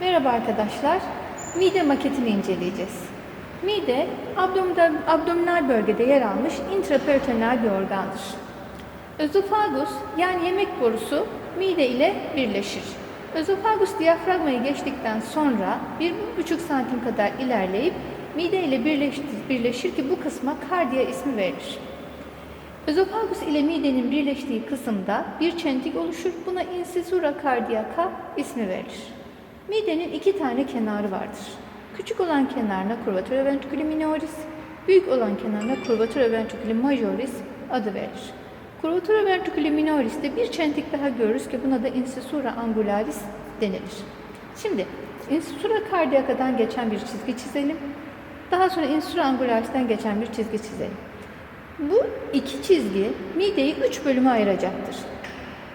Merhaba arkadaşlar. Mide maketini inceleyeceğiz. Mide, abdominal, abdominal bölgede yer almış intraperitoneal bir organdır. Özofagus yani yemek borusu mide ile birleşir. Özofagus diyafragmayı geçtikten sonra 1,5 santim kadar ilerleyip mide ile birleşir, birleşir ki bu kısma kardiya ismi verilir. Özofagus ile midenin birleştiği kısımda bir çentik oluşur. Buna incisura cardiaca ismi verilir. Midenin iki tane kenarı vardır. Küçük olan kenarına curvatura ventriculi minoris, büyük olan kenarına curvatura ventriculi majoris adı verilir. Curvatura ventriculi minoris'te bir çentik daha görürüz ki buna da incisura angularis denilir. Şimdi incisura cardiaca'dan geçen bir çizgi çizelim. Daha sonra incisura angularis'ten geçen bir çizgi çizelim. Bu iki çizgi mideyi üç bölüme ayıracaktır.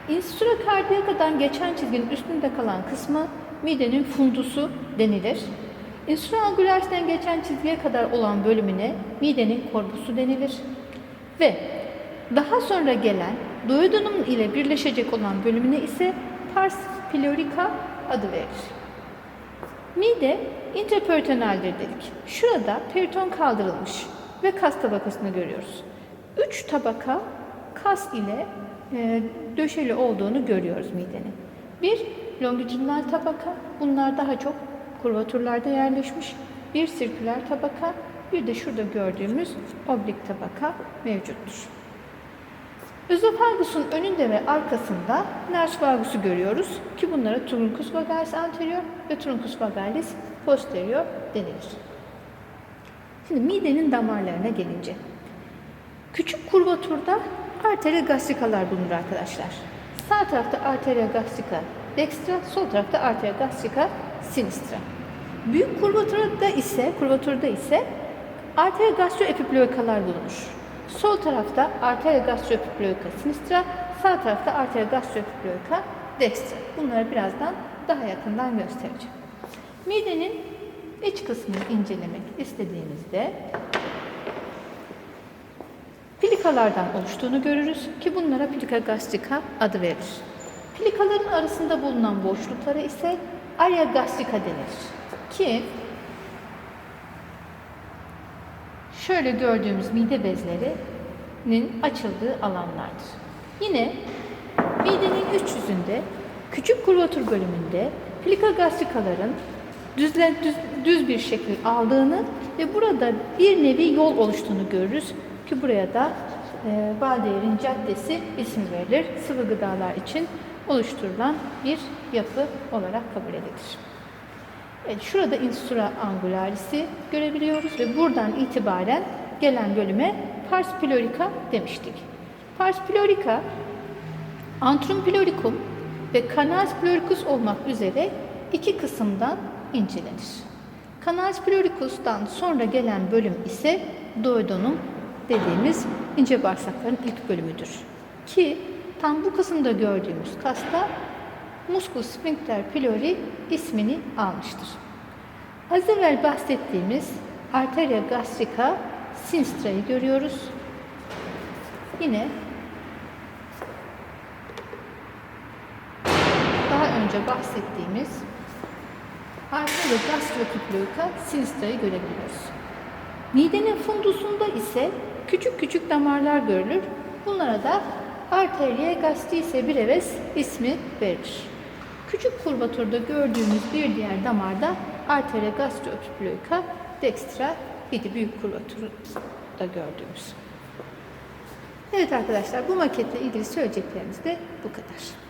Insula cardiaca'dan geçen çizginin üstünde kalan kısmı midenin fundusu denilir. Insula angularis'ten geçen çizgiye kadar olan bölümüne midenin korpusu denilir. Ve daha sonra gelen duodenum ile birleşecek olan bölümüne ise pars pylorica adı verilir. Mide intraperitonealdir dedik. Şurada periton kaldırılmış ve kas tabakasını görüyoruz. Üç tabaka kas ile e, döşeli olduğunu görüyoruz midenin. Bir longitudinal tabaka, bunlar daha çok kurvaturlarda yerleşmiş. Bir sirküler tabaka, bir de şurada gördüğümüz oblik tabaka mevcuttur. Özofagusun önünde ve arkasında ners vagusu görüyoruz ki bunlara truncus vagalis anterior ve truncus vagalis posterior denilir. Şimdi midenin damarlarına gelince. Küçük kurvaturda arteria gastrikalar bulunur arkadaşlar. Sağ tarafta arteria gastrica dextra, sol tarafta arteria gastrica sinistra. Büyük kurvaturda ise, kurvaturda ise arteria gastroepiploikalar bulunur. Sol tarafta arteria gastroepiploika sinistra, sağ tarafta arteria gastroepiploika dextra. Bunları birazdan daha yakından göstereceğim. Midenin iç kısmını incelemek istediğimizde plikalardan oluştuğunu görürüz ki bunlara plika gastrica adı verilir. Plikaların arasında bulunan boşluklara ise area gastrica denir ki şöyle gördüğümüz mide bezlerinin açıldığı alanlardır. Yine midenin üç yüzünde küçük kurvatur bölümünde plika gastrikaların düzle, düz, düz bir şekil aldığını ve burada bir nevi yol oluştuğunu görürüz ki buraya da e, Baldeyer'in caddesi ismi verilir. Sıvı gıdalar için oluşturulan bir yapı olarak kabul edilir. Evet, şurada insula angularis'i görebiliyoruz ve buradan itibaren gelen bölüme pars pylorica demiştik. Pars pylorica, antrum pyloricum ve canals pyloricus olmak üzere iki kısımdan incelenir. Canals pyloricus'tan sonra gelen bölüm ise duodenum dediğimiz ince bağırsakların ilk bölümüdür. Ki tam bu kısımda gördüğümüz kasta muscus sphincter pylori ismini almıştır. Az evvel bahsettiğimiz arteria gastrica sinistra'yı görüyoruz. Yine daha önce bahsettiğimiz arteria gastroepiploika sinistra'yı görebiliyoruz. Midenin fundusunda ise küçük küçük damarlar görülür. Bunlara da arteria gastrice brevis ismi verilir. Küçük kurvaturda gördüğümüz bir diğer damarda arteria gastroepiploika dextra idi büyük kurvaturda gördüğümüz. Evet arkadaşlar bu maketle ilgili söyleyeceklerimiz de bu kadar.